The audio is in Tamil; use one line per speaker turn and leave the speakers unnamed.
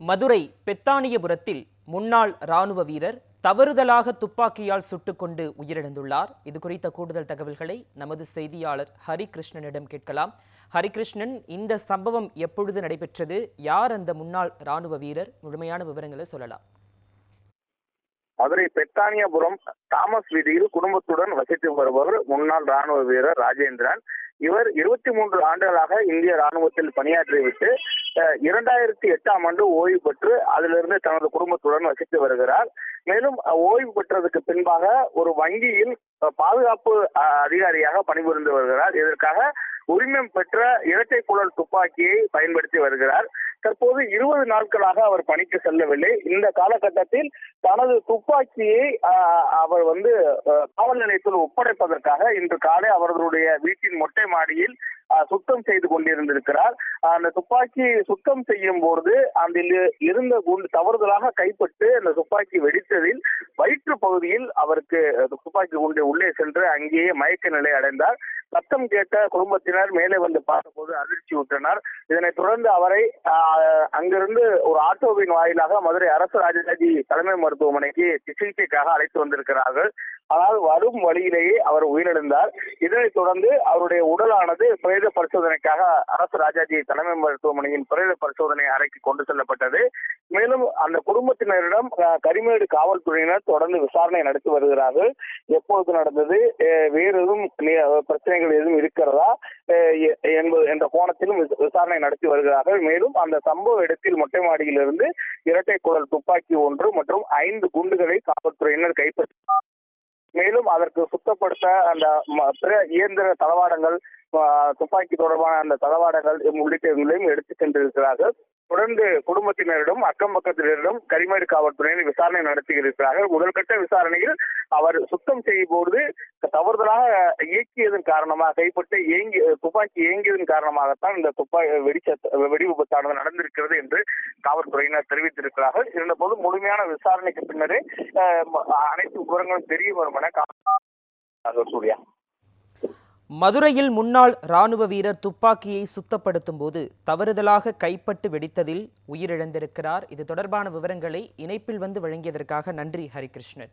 மதுரை பெத்தானியபுரத்தில் முன்னாள் ராணுவ வீரர் தவறுதலாக துப்பாக்கியால் சுட்டுக்கொண்டு உயிரிழந்துள்ளார். இது குறித்த கூடுதல் தகவல்களை நமது செய்தியாளர் ஹரிகிருஷ்ணனிடம் கேட்கலாம். ஹரிகிருஷ்ணன் இந்த சம்பவம் எப்பொழுது நடைபெற்றது? யார் அந்த முன்னாள் ராணுவ வீரர்? முழுமையான விவரங்களை சொல்லலாம்.
மதுரை பெத்தானியபுரம் தாமஸ் வீதியில் குடும்பத்துடன் வசித்து வருபவர் முன்னாள் ராணுவ வீரர் ராஜேந்திரன். இவர் இருபத்தி மூன்று ஆண்டுகளாக இந்திய ராணுவத்தில் பணியாற்றிவிட்டு இரண்டாயிரத்தி எட்டாம் ஆண்டு ஓய்வு பெற்று அதிலிருந்து தனது குடும்பத்துடன் வசித்து வருகிறார். மேலும் ஓய்வு பெற்றதுக்கு பின்பாக ஒரு வங்கியில் பாதுகாப்பு அஹ், அதிகாரியாக பணிபுரிந்து வருகிறார். இதற்காக உரிமம் பெற்ற இரட்டை குழல் துப்பாக்கியை பயன்படுத்தி வருகிறார். தற்போது இருபது நாட்களாக அவர் பணிக்கு செல்லவில்லை. இந்த காலகட்டத்தில் தனது துப்பாக்கியை அவர் வந்து காவல் நிலையத்தில் ஒப்படைப்பதற்காக இன்று காலை அவர்களுடைய வீட்டின் மொட்டை மாடியில் சுத்தம் செய்து கொண்டிருந்திருக்கிறார். அந்த துப்பாக்கி சுத்தம் செய்யும் போது அதில் இருந்த குண்டு தவறுதலாக கைப்பட்டு அந்த துப்பாக்கி வெடித்ததில் வயிற்று பகுதியில் அவருக்கு துப்பாக்கி குண்டு உள்ளே சென்று அங்கேயே மயக்க நிலை அடைந்தார். சத்தம் கேட்ட குடும்பத்தினர் மேலே வந்து பார்த்தபோது அதிர்ச்சி விட்டனர் இதனைத் தொடர்ந்து அவரை அங்கிருந்து ஒரு ஆட்டோவின் வாயிலாக மதுரை அரசு ராஜராஜி தலைமை மருத்துவமனைக்கு சிகிச்சைக்காக அழைத்து வந்திருக்கிறார்கள். ஆனால் வரும் வழியிலேயே அவர் உயிரிழந்தார். இதனைத் தொடர்ந்து அவருடைய உடலானது பிரேத பரிசோதனைக்காக அரசு ராஜாஜி தலைமை மருத்துவமனையின் பிரேத பரிசோதனை அறைக்கு கொண்டு செல்லப்பட்டது. மேலும் அந்த குடும்பத்தினரிடம் கரிமேடு காவல்துறையினர் தொடர்ந்து விசாரணை நடத்தி வருகிறார்கள். எப்போது நடந்தது? வேறு எதுவும் பிரச்சனைகள் எதுவும் இருக்கிறதா? எ- என்பது என்ற கோணத்திலும் விசாரணை நடத்தி வருகிறார்கள். மேலும் அந்த சம்பவ இடத்தில் மொட்டை மாடியிலிருந்து இரட்டை குழல் துப்பாக்கி ஒன்று மற்றும் ஐந்து குண்டுகளை காவல்துறையினர் கைப்பற்றி மேலும் அதற்கு சுத்தப்படுத்த அந்த பிற இயந்திர தளவாடங்கள் துப்பாக்கி தொடர்பான அந்த தளவாடங்கள் உள்ளிட்டவைகளையும் எடுத்துச் சென்றிருக்கிறார்கள். தொடர்ந்து குடும்பத்தினரிடம் அக்கம் பக்கத்தினரிடம் கரிமேடு காவல்துறையினர் விசாரணை நடத்தி இருக்கிறார்கள் முதல்கட்ட விசாரணையில் அவர் சுத்தம் செய்யும் போது தவறுதலாக இயக்கியதன் காரணமாக கைப்பட்டு இயங்கி துப்பாக்கி இயங்கியதன் காரணமாகத்தான் இந்த துப்பாக்கி வெடிச்ச வெடி விபத்தானது நடந்திருக்கிறது என்று காவல்துறையினர் தெரிவித்திருக்கிறார்கள். இருந்தபோது முழுமையான விசாரணைக்கு பின்னரே அனைத்து விவரங்களும் தெரிய வரும் என சூர்யா.
மதுரையில் முன்னாள் ராணுவ வீரர் துப்பாக்கியை சுத்தப்படுத்தும் போது தவறுதலாக கைப்பட்டு வெடித்ததில் உயிரிழந்திருக்கிறார். இது தொடர்பான விவரங்களை இணைப்பில் வந்து வழங்கியதற்காக நன்றி ஹரிகிருஷ்ணன்.